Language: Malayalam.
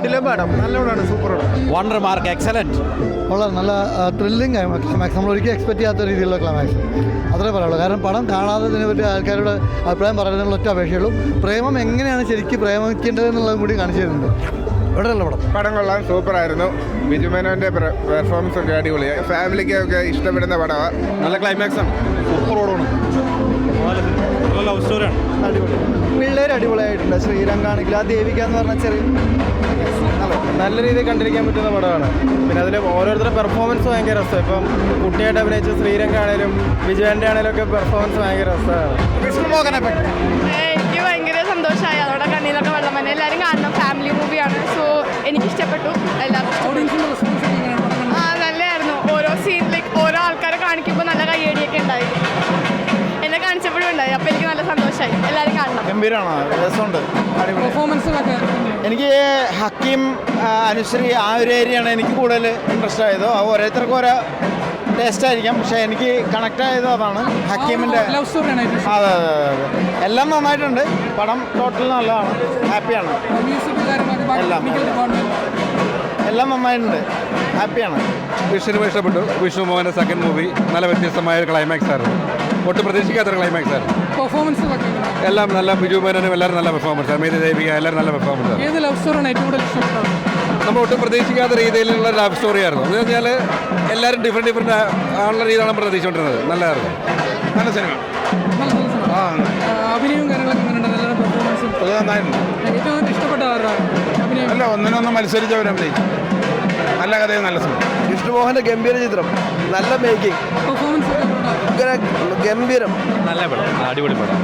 കിടിലം പടം നല്ല പടമാണ് സൂപ്പർ വണ്ടർ മാർക്ക് എക്സലന്റ് വളരെ നല്ല ത്രില്ലിംഗ് ക്ലൈമാക്സ് നമ്മൾ ഒരിക്കലും എക്സ്പെക്ട് ചെയ്യാത്ത രീതിയിലുള്ള ക്ലൈമാക്സ് അത്രേ പറയുള്ളൂ കാരണം പടം കാണാത്തതിനെ പറ്റി ആൾക്കാരുടെ അഭിപ്രായം പറയുന്നതിനുള്ള ഒറ്റ അപേക്ഷയുള്ളൂ. പ്രേമം എങ്ങനെയാണ് ശരിക്കും പ്രേമിക്കേണ്ടതെന്നുള്ളതും കൂടി കാണിച്ചു തരുന്നുണ്ട്. ഇവിടെ നല്ല പടം? പടം കൊള്ളാൻ സൂപ്പർ ആയിരുന്നു. ബിജു മേനോന്റെ പെർഫോമൻസ് ഒക്കെ അടിപൊളിയാണ് ഫാമിലിക്ക് ഒക്കെ ഇഷ്ടപ്പെടുന്ന പടമാണ് നല്ല ക്ലൈമാക്സ് ആണ്. സൂപ്പർ ഓടണം നല്ല ലവ് സ്റ്റോറിയാണ് അടിപൊളി. പിള്ളേർ അടിപൊളിയായിട്ടുണ്ട്. ശ്രീരംഗാണെങ്കിൽ ആ ദേവിക എന്ന് പറഞ്ഞ ചെറിയ നല്ല രീതിയിൽ കണ്ടിരിക്കാൻ പറ്റുന്ന പടമാണ്. പിന്നെ അതിൽ ഓരോരുത്തരുടെ പെർഫോമൻസ് ഭയങ്കര രസമാണ്. ഇപ്പം കുട്ടിയായിട്ട് അഭിനയിച്ച ശ്രീരംഗ ആണേലും വിജയന്റെ ആണേലും ഒക്കെ പെർഫോമൻസ് ഭയങ്കര രസമാണ്. എനിക്ക് ഭയങ്കര സന്തോഷമായി. അതോടെ കണ്ണീരൊക്കെ വെള്ളം വന്നെ. എല്ലാവരും കാണണം. ഫാമിലി മൂവിയാണ് സോ എനിക്ക് ഇഷ്ടപ്പെട്ടു. എല്ലാവർക്കും ആ നല്ലതായിരുന്നു ഓരോ സീനിലേക്ക് ലൈക്ക് ഓരോ ആൾക്കാരെ കാണിക്കുമ്പോൾ നല്ല കയ്യടിയൊക്കെ ഉണ്ടായി. എന്നെ കാണിച്ചപ്പോഴും ഉണ്ടായി. നല്ല സന്തോഷമായി എല്ലാവരും കാണണം. ഗംഭീരമാണ് രസമുണ്ട്. പെർഫോമൻസിലൊക്കെ എനിക്ക് ഹക്കീം അനുശ്രീ ആ ഒരു ഏരിയയാണ് എനിക്ക് കൂടുതൽ ഇൻട്രസ്റ്റ് ആയത്. അത് ഓരോരുത്തർക്കും ഓരോ ടേസ്റ്റ് ആയിരിക്കാം. പക്ഷെ എനിക്ക് കണക്ട് ആയത് അതാണ് ഹക്കീമിന്റെ സ്റ്റോറിയാണ് അതെ അതെ അതെ അതെ. എല്ലാം നന്നായിട്ടുണ്ട്. പടം ടോട്ടൽ നല്ലതാണ്. ഹാപ്പിയാണ് എല്ലാം എല്ലാം നന്നായിട്ടുണ്ട്. ഹാപ്പിയാണ് വിഷ്ണു ഇഷ്ടപ്പെട്ടു. വിഷ്ണു മോഹന്റെ സെക്കൻഡ് മൂവി നല്ല വ്യത്യസ്തമായ ഒരു ക്ലൈമാക്സ് ആയിരുന്നു. ഒട്ടും പ്രതീക്ഷിക്കാത്തൊരു ക്ലൈമാക്സ് ആയിരുന്നു. പെർഫോമൻസ് എല്ലാം നല്ല ബിജു മേനോനും എല്ലാവരും നല്ല പെർഫോമൻസ് മേധ ദേവിക എല്ലാവരും നല്ല പെർഫോമൻസ് ആണ്. ഏത് ലവ് സ്റ്റോറിയാണ് ഏറ്റവും കൂടുതൽ ഇഷ്ടപ്പെട്ടത്? നമ്മൾ ഒട്ടും പ്രതീക്ഷിക്കാത്ത രീതിയിലുള്ള ലവ് സ്റ്റോറി ആയിരുന്നു. എന്ന് പറഞ്ഞാൽ എല്ലാവരും ഡിഫറെന്റ് ഡിഫറെന്റ് ആണുള്ള രീതിയിലാണ് നമ്മൾ പ്രതീക്ഷിച്ചുകൊണ്ടിരുന്നത്. നല്ലതായിരുന്നു. നല്ല സിനിമ നല്ല സിനിമ. ആ, അഭിനയവും കാര്യങ്ങളൊക്കെ എങ്ങനെയുണ്ട്? നല്ല പെർഫോമൻസും നന്നായിരുന്നു. ഏറ്റവും കൂടുതൽ ഇഷ്ടപ്പെട്ട അഭിനയം? അല്ല ഒന്നിനൊന്നും മത്സരിച്ചവരഭിനയിച്ചു നല്ല കഥയും നല്ല സിനിമ വിഷ്ണുമോഹന്റെ ഗംഭീര ചിത്രം. നല്ല മേക്കിംഗ് പെർഫോമൻസ് എങ്ങനെയുണ്ട്? ഗംഭീരം നല്ല പടം അടിപൊളി പടം